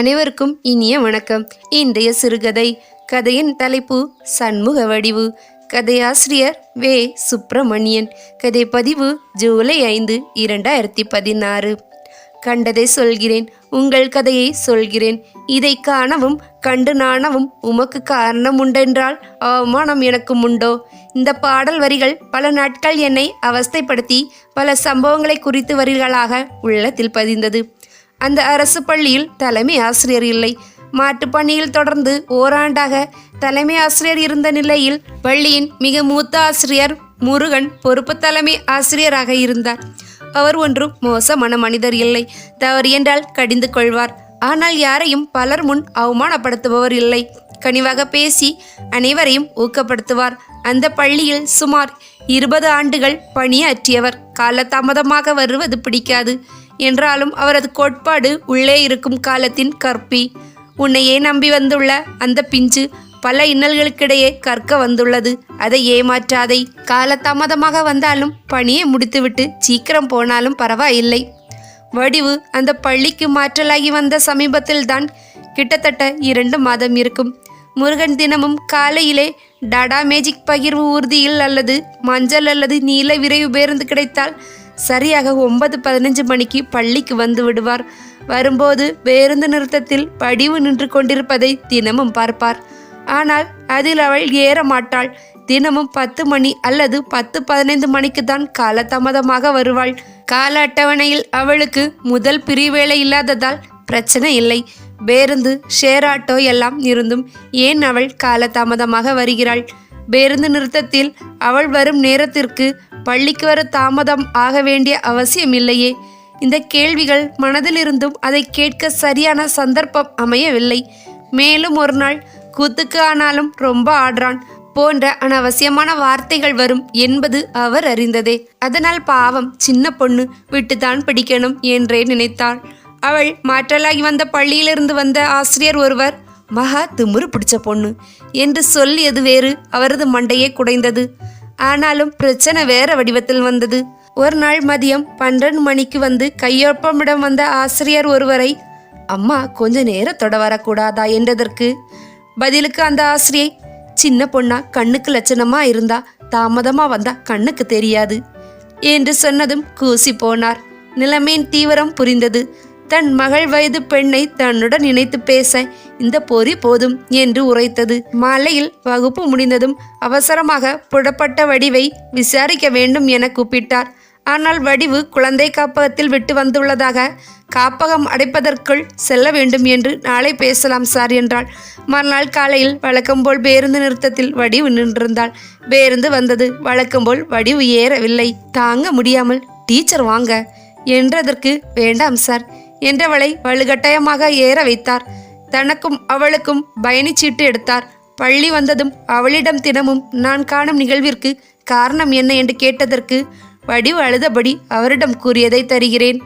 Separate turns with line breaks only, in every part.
அனைவருக்கும் இனிய வணக்கம். இன்றைய சிறுகதை கதையின் தலைப்பு சண்முக வடிவு. கதையாசிரியர் வே. சுப்பிரமணியன். கதை பதிவு ஜூலை ஐந்து இரண்டாயிரத்தி பதினாறு. கண்டதை சொல்கிறேன் உங்கள் கதையை சொல்கிறேன். இதை காணவும் கண்டு நாணவும் உமக்கு காரணம் உண்டென்றால் அவமானம் எனக்கும் உண்டோ? இந்த பாடல் வரிகள் பல நாட்கள் என்னை அவஸ்தைப்படுத்தி பல சம்பவங்களை குறித்து வரிகளாக உள்ளத்தில் பதிந்தது. அந்த அரசு பள்ளியில் தலைமை ஆசிரியர் இல்லை. மாட்டுப்பணியில் தொடர்ந்து ஓராண்டாக தலைமை ஆசிரியர் இருந்த நிலையில் பள்ளியின் மிக மூத்த ஆசிரியர் முருகன் பொறுப்பு தலைமை ஆசிரியராக இருந்தார். அவர் ஒன்றும் மோசமான மனிதர் இல்லை. தவறு என்றால் கடிந்து கொள்வார். ஆனால் யாரையும் பலர் முன் அவமானப்படுத்துபவர் இல்லை. கனிவாக பேசி அனைவரையும் ஊக்கப்படுத்துவார். அந்த பள்ளியில் சுமார் இருபது ஆண்டுகள் பணியாற்றியவர். காலதாமதமாக வருவது பிடிக்காது. என்றாலும் அவரது கோட்பாடு உள்ளே இருக்கும் காலத்தின் கற்பி. உன்னையே நம்பி வந்துள்ள அந்த பிஞ்சு பல இன்னல்களுக்கிடையே கற்க வந்துள்ளது. அதை ஏமாற்றாதை. காலதாமதமாக வந்தாலும் பணியை முடித்துவிட்டு சீக்கிரம் போனாலும் பரவாயில்லை. வடிவு அந்த பள்ளிக்கு மாற்றலாகி வந்த சமீபத்தில்தான் கிட்டத்தட்ட இரண்டு மாதம் இருக்கும். முருகன் தினமும் காலையிலே டாடா மேஜிக் பகிர்வு ஊர்தியில் அல்லது மஞ்சள் அல்லது நீல விரைவு பேருந்து கிடைத்தால் சரியாக ஒன்பது பதினஞ்சு மணிக்கு பள்ளிக்கு வந்து விடுவார். வரும்போது பேருந்து நிறுத்தத்தில் படிவு நின்று கொண்டிருப்பதை தினமும் பார்ப்பார். ஆனால் அதில் அவள் ஏற மாட்டாள். தினமும் பத்து மணி அல்லது பத்து பதினைந்து மணிக்கு தான் காலதாமதமாக வருவாள். கால அட்டவணையில் அவளுக்கு முதல் பிரிவேளை இல்லாததால் பிரச்சனை இல்லை. பேருந்து ஷேர் ஆட்டோ எல்லாம் இருந்தும் ஏன் அவள் காலதாமதமாக வருகிறாள்? பேருந்து நிறுத்தத்தில் அவள் வரும் நேரத்திற்கு பள்ளிக்கு வர தாமதம் ஆக வேண்டிய அவசியம் இல்லையே இந்த கேள்விகள் மனதிலிருந்தும் அதை கேட்க சரியான சந்தர்ப்பம் அமையவில்லை. மேலும் ஒரு நாள் கூத்துக்கு ஆனாலும் ரொம்ப ஆடுறான் போன்ற அனவசியமான வார்த்தைகள் வரும் என்பது அவர் அறிந்ததே. அதனால் பாவம் சின்ன பொண்ணு விட்டுதான் பிடிக்கணும் என்றே நினைத்தாள். அவள் மாற்றலாகி வந்த பள்ளியிலிருந்து வந்த ஆசிரியர் ஒருவர் மகா திமுரு பிடிச்ச பொண்ணு என்று சொல்லியது வேறு அவரது மண்டையே குடைந்தது. ஆனாலும் பிரச்சனை வேற வடிவத்தில் வந்தது. ஒரு நாள் மதியம் பன்னெண்டு மணிக்கு வந்து கையொப்பமிடம் வந்த ஆசிரியர் ஒருவரை அம்மா கொஞ்ச நேரத்தோட வரக்கூடாதா? என்றதற்கு. பதிலுக்கு அந்த ஆசிரியை சின்ன பொண்ணா கண்ணுக்கு லட்சணமா இருந்தா தாமதமா வந்தா கண்ணுக்கு தெரியாது. என்று சொன்னதும் கூசி போனார். நிலைமையின் தீவிரம் புரிந்தது. தன் மகள் வயது பெண்ணை தன்னுடன் இணைத்து பேச இந்த பொறி போதும் என்று உரைத்தது. மாலையில் வகுப்பு முடிந்ததும் அவசரமாக புடப்பட்ட வடிவை விசாரிக்க வேண்டும் என கூப்பிட்டார். ஆனால் வடிவு குழந்தை காப்பகத்தில் விட்டு வந்துள்ளதாக காப்பகம் அடைப்பதற்குள் செல்ல வேண்டும் என்று நாளை பேசலாம் சார் என்றாள். மறுநாள் காலையில் வழக்கம்போல் பேருந்து நிறுத்தத்தில் வடிவு நின்றிருந்தாள். பேருந்து வந்தது. வழக்கம்போல் வடிவு ஏறவில்லை. தாங்க முடியாமல் டீச்சர் வாங்க என்றதற்கு வேண்டாம் சார். என்றவளை வலுகட்டாயமாக ஏற வைத்தார். தனக்கும் அவளுக்கும் பயணிச்சீட்டு எடுத்தார். பள்ளி வந்ததும் அவளிடம் தினமும் நான் காணும் நிகழ்விற்கு காரணம் என்ன என்று கேட்டதற்கு வடிவு அழுதபடி அவரிடம் கூறியதை தருகிறேன்.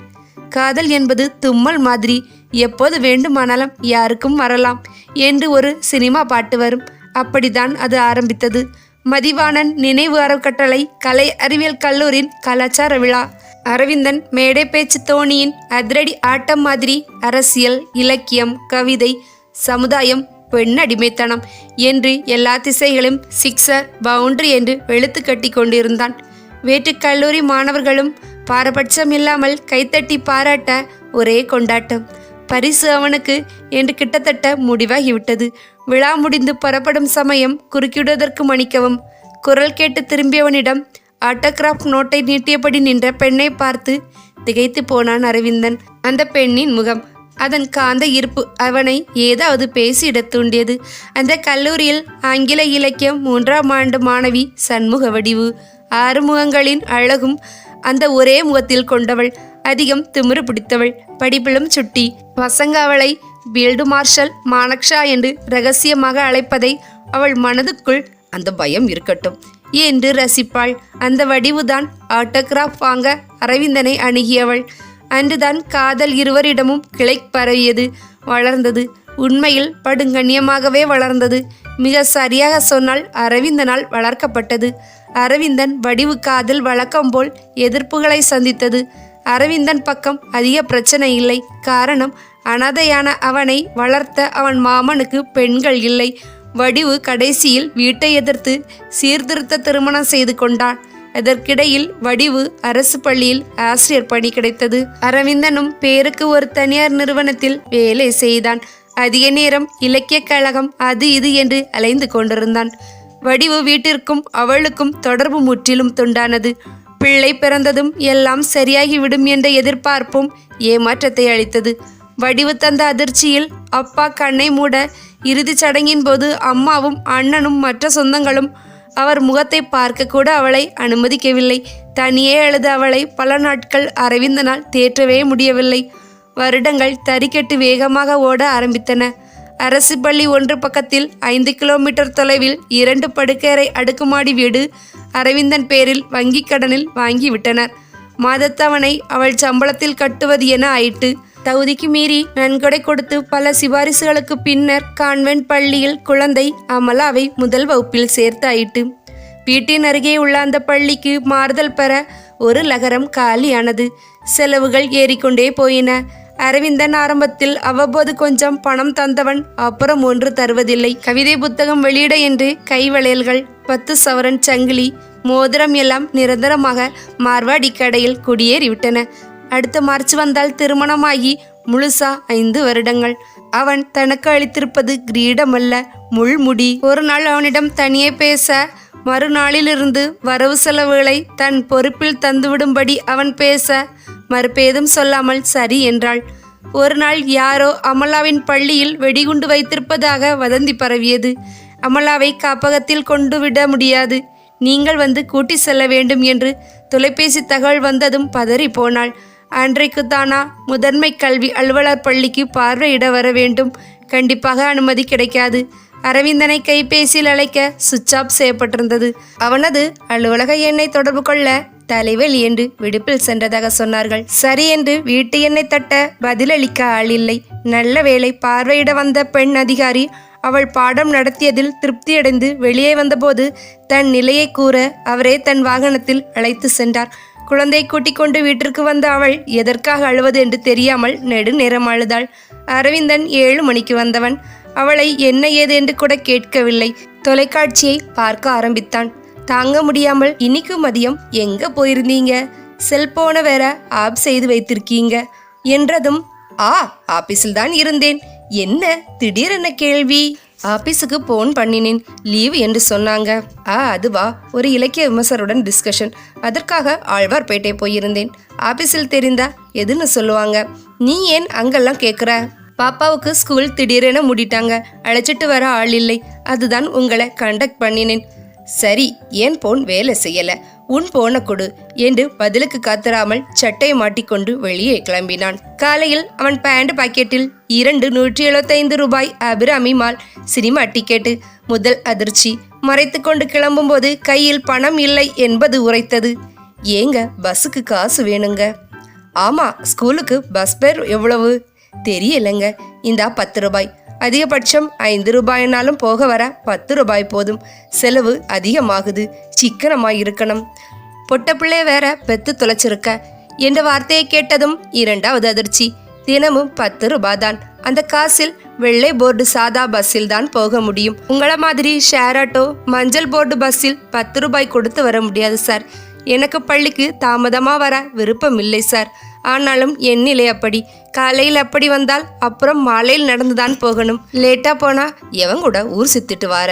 காதல் என்பது தும்மல் மாதிரி எப்போது வேண்டுமானாலும் யாருக்கும் வரலாம் என்று ஒரு சினிமா பாட்டு வரும். அப்படிதான் அது ஆரம்பித்தது. மதிவாணன் நினைவு அறக்கட்டளை கலை அறிவியல் கல்லூரியின் கலாச்சார விழா. அரவிந்தன் மேடை பேச்சு தோணியின் அதிரடி ஆட்டம் மாதிரி அரசியல் இலக்கியம் கவிதை சமுதாயம் பெண் அடிமைத்தனம் என்று எல்லா திசைகளும் சிக்ஸர் பவுண்டரி என்று வெளுத்து கட்டி கொண்டிருந்தான். வேற்று கல்லூரி மாணவர்களும் பாரபட்சம் இல்லாமல் கைத்தட்டி பாராட்ட ஒரே கொண்டாட்டம். பரிசு அவனுக்கு என்று கிட்டத்தட்ட முடிவாகிவிட்டது. விழா முடிந்து புறப்படும் சமயம் குறுக்கிடுவதற்கு மணிக்கவும் குரல் கேட்டு திரும்பியவனிடம் ஆட்டோகிராஃப் நோட்டை நீட்டியபடி நின்ற பெண்ணை பார்த்து திகைத்து போனான் அரவிந்தன். அந்த பெண்ணின் முகம் அதன் காந்த ஈர்ப்பு அவனை ஏதாவது பேசியிடத் தூண்டியது. அந்த கல்லூரியில் ஆங்கில இலக்கியம் மூன்றாம் ஆண்டு மாணவி சண்முக வடிவு. ஆறு முகங்களின் அழகும் அந்த ஒரே முகத்தில் கொண்டவள். அதிகம் திமிரு பிடித்தவள் படிப்பிலும் சுட்டி. வசங்க அவளை பீல்டு மார்ஷல் மானக்ஷா என்று ரகசியமாக அழைப்பதை அவள் மனதுக்குள் அந்த பயம் இருக்கட்டும். என்று ரசிப்பாள். அந்த வடிவுதான் ஆட்டோகிராஃப் வாங்க அரவிந்தனை அணுகியவள். அன்றுதான் காதல் இருவரிடமும் கிளை பரவியது. வளர்ந்தது. உண்மையில் படுங்கண்ணியமாகவே வளர்ந்தது. மிக சரியாக சொன்னால் அரவிந்தனால் வளர்க்கப்பட்டது. அரவிந்தன் வடிவு காதல் வழக்கம் போல் எதிர்ப்புகளை சந்தித்தது. அரவிந்தன் பக்கம் அதிக பிரச்சனை இல்லை. காரணம் அனாதையான அவனை வளர்த்த அவன் மாமனுக்கு பெண்கள் இல்லை. வடிவு கடைசியில் வீட்டை எதிர்த்து சீர்திருத்த திருமணம் செய்து கொண்டான். இதற்கிடையில் வடிவு அரசு பள்ளியில் ஆசிரியர் பணி கிடைத்தது. அரவிந்தனும் பேருக்கு ஒரு தனியார் நிறுவனத்தில் வேலை செய்தான். அதிக நேரம் இலக்கிய கழகம் அது இது என்று அலைந்து கொண்டிருந்தான். வடிவு வீட்டிற்கும் அவளுக்கும் தொடர்பு முற்றிலும் துண்டானது. பிள்ளை பிறந்ததும் எல்லாம் சரியாகிவிடும் என்ற எதிர்பார்ப்பும் ஏமாற்றத்தை அளித்தது. வடிவு தந்த அதிர்ச்சியில் அப்பா கண்ணை மூட இறுதிச் சடங்கின் போது அம்மாவும் அண்ணனும் மற்ற சொந்தங்களும் அவர் முகத்தை பார்க்க கூட அவளை அனுமதிக்கவில்லை. தனியே அழுது அவளை பல நாட்கள் அரவிந்தனால் தேற்றவே முடியவில்லை. வருடங்கள் தறிக்கெட்டு வேகமாக ஓட ஆரம்பித்தன. அரசு பள்ளி ஒன்று பக்கத்தில் ஐந்து கிலோமீட்டர் தொலைவில் இரண்டு படுக்கறை அடுக்குமாடி வீடு அரவிந்தன் பேரில் வங்கிக் கடனில் வாங்கிவிட்டனர். மாதத்தவணை அவள் சம்பளத்தில் கட்டுவது என ஆயிட்டு தகுதிக்கு மீறி நன்கொடை கொடுத்து பல சிபாரிசுகளுக்கு பின்னர் கான்வென்ட் பள்ளியில் குழந்தை அமலாவை முதல் வகுப்பில் சேர்த்தாயிட்டு வீட்டின் அருகே உள்ள அந்த பள்ளிக்கு மாறுதல் பெற ஒரு லகரம் காலியானது. செலவுகள் ஏறிக்கொண்டே போயின. அரவிந்தன் ஆரம்பத்தில் அவ்வப்போது கொஞ்சம் பணம் தந்தவன் அப்புறம் ஒன்று தருவதில்லை. கவிதை புத்தகம் வெளியிட என்று கைவளையல்கள் பத்து சவரன் சங்கிலி மோதிரம் எல்லாம் நிரந்தரமாக மார்வாடி கடையில் குடியேறிவிட்டன. அடுத்த மார்ச் வந்தால் திருமணமாகி முழுசா ஐந்து வருடங்கள் அவன் தனக்கு அளித்திருப்பது கிரீடமல்ல முள்முடி ஒரு நாள் அவனிடம் தனியே பேச மறுநாளிலிருந்து வரவு செலவுகளை தன் பொறுப்பில் தந்துவிடும்படி அவன் பேச மறுபேதும் சொல்லாமல் சரி என்றாள். ஒரு நாள் யாரோ அமலாவின் பள்ளியில் வெடிகுண்டு வைத்திருப்பதாக வதந்தி பரவியது அமலாவை காப்பகத்தில் கொண்டு விட முடியாது நீங்கள் வந்து கூட்டி செல்ல வேண்டும் என்று. தொலைபேசி தகவல் வந்ததும் பதறி போனாள் அன்றைக்கு தானா முதன்மை கல்வி அலுவலர் பள்ளிக்கு பார்வையிட வர வேண்டும். கண்டிப்பாக அனுமதி கிடைக்காது. அரவிந்தனை கைபேசியில் அழைக்க சுவிட்ச் ஆஃப் செய்யப்பட்டிருந்தது. அவனது அலுவலக எண்ணை தொடர்பு கொள்ள தலைவலி என்று விடுப்பில் சென்றதாக சொன்னார்கள். சரி என்று வீட்டு எண்ணை தட்ட பதிலளிக்க ஆள் இல்லை. நல்ல வேளை பார்வையிட வந்த பெண் அதிகாரி அவள் பாடம் நடத்தியதில் திருப்தியடைந்து வெளியே வந்தபோது தன் நிலையை கூற அவரே தன் வாகனத்தில் அழைத்து சென்றார். குழந்தை கூட்டிக் கொண்டு வீட்டிற்கு வந்த அவள் எதற்காக அழுவது என்று தெரியாமல் நெடுநேரம் அழுதாள் அரவிந்தன் ஏழு மணிக்கு வந்தவன். அவளை என்ன ஏது என்று கூட கேட்கவில்லை. தொலைக்காட்சியை பார்க்க ஆரம்பித்தான். தாங்க முடியாமல் இன்னைக்கு மதியம் எங்க போயிருந்தீங்க? செல்போனை வேற ஆப் செய்து வைத்திருக்கீங்க. என்றதும் ஆ ஆபீஸில் தான் இருந்தேன். என்ன? திடீரென கேள்வி? ஆபீஸுக்கு போன் பண்ணினேன். லீவு என்று சொன்னாங்க. ஆ அதுவா? ஒரு இலக்கிய விமர்சருடன் டிஸ்கஷன் அதற்காக ஆழ்வார்பேட்டை போயிருந்தேன். ஆபீஸில் தெரிந்தா எதுன்னு சொல்லுவாங்க? நீ ஏன் அங்கெல்லாம் கேட்குற பாப்பாவுக்கு ஸ்கூல் திடீரென மூடிட்டாங்க. அழைச்சிட்டு வர ஆள் இல்லை. அதுதான் உங்களை கண்டக்ட் பண்ணினேன். சரி ஏன் போன் வேலை செய்யல? உன் போன கொடு என்று பதிலுக்கு காத்திராமல் சட்டையை மாட்டிக்கொண்டு வெளியே கிளம்பினான். காலையில் அவன் பேண்ட் பாக்கெட்டில் இரண்டு நூற்றி எழுபத்தைந்து ரூபாய் அபிராமி மால் சினிமா டிக்கெட்டு முதல் அதிர்ச்சி. மறைத்து கொண்டு கிளம்பும்போது கையில் பணம் இல்லை என்பது உரைத்தது. ஏங்க பஸ்ஸுக்கு காசு வேணுங்க? ஆமா ஸ்கூலுக்கு பஸ் பேர் எவ்வளவு? தெரியலங்க. இந்தா பத்து ரூபாய். அதிகபட்சம் ஐந்து ரூபாய்னாலும் போக வர பத்து ரூபாய் போதும். செலவு அதிகமாகுது. சிக்கனமாக இருக்கணும். பொட்டப்பிள்ளை வேற பெத்து தொலைச்சிருக்க. என்ற வார்த்தையை கேட்டதும் இரண்டாவது அதிர்ச்சி. தினமும் பத்து ரூபாய் தான் அந்த காசில் வெள்ளை போர்டு சாதா பஸ்ஸில் தான் போக முடியும். உங்களை மாதிரி ஷேர் ஆட்டோ மஞ்சள் போர்டு பஸ்ஸில் பத்து ரூபாய் கொடுத்து வர முடியாது சார். எனக்கு பள்ளிக்கு தாமதமாக வர விருப்பம் இல்லை சார். ஆனாலும் என் நிலை அப்படி. காலையில் அப்படி வந்தால் அப்புறம் மாலையில் நடந்துதான் போகணும். லேட்டாக போனால் எவன் கூட ஊர் சுத்திட்டு வார.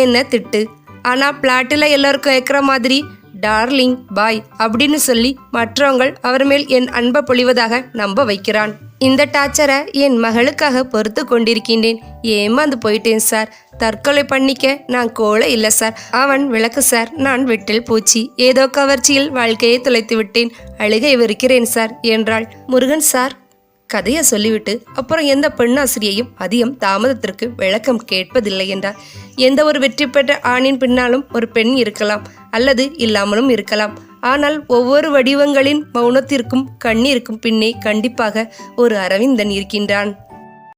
என்ன திட்டு. ஆனால் பிளாட்டில் எல்லோருக்கும் கேட்குற மாதிரி டார்லிங் பாய் அப்படின்னு சொல்லி மற்றவங்க அவர் மேல் என் அன்பை பொழிவதாக நம்ப வைக்கிறான். இந்த டார்ச்சரை என் மகளுக்காக பொறுத்து கொண்டிருக்கின்றேன். ஏமாந்து போயிட்டேன் சார். தற்கொலை பண்ணிக்க நான் கோழை இல்லை சார். அவன் விளக்கு சார். நான் விட்டில் பூச்சி. ஏதோ கவர்ச்சியில் வாழ்க்கையை தொலைத்து விட்டேன். அழுகை வெறுக்கிறேன் சார் என்றாள். முருகன் சார் கதையை சொல்லிவிட்டு அப்புறம் எந்த பெண்ணாசிரியையும் அதிகம் தாமதத்திற்கு விளக்கம் கேட்பதில்லை என்றார். எந்த ஒரு வெற்றி பெற்ற ஆணின் பின்னாலும் ஒரு பெண் இருக்கலாம். அல்லது இல்லாமலும் இருக்கலாம். ஆனால் ஒவ்வொரு வடிவங்களின் மௌனத்திற்கும் கண்ணீருக்கும் பின்னே கண்டிப்பாக ஒரு அரவிந்தன் இருக்கின்றான்.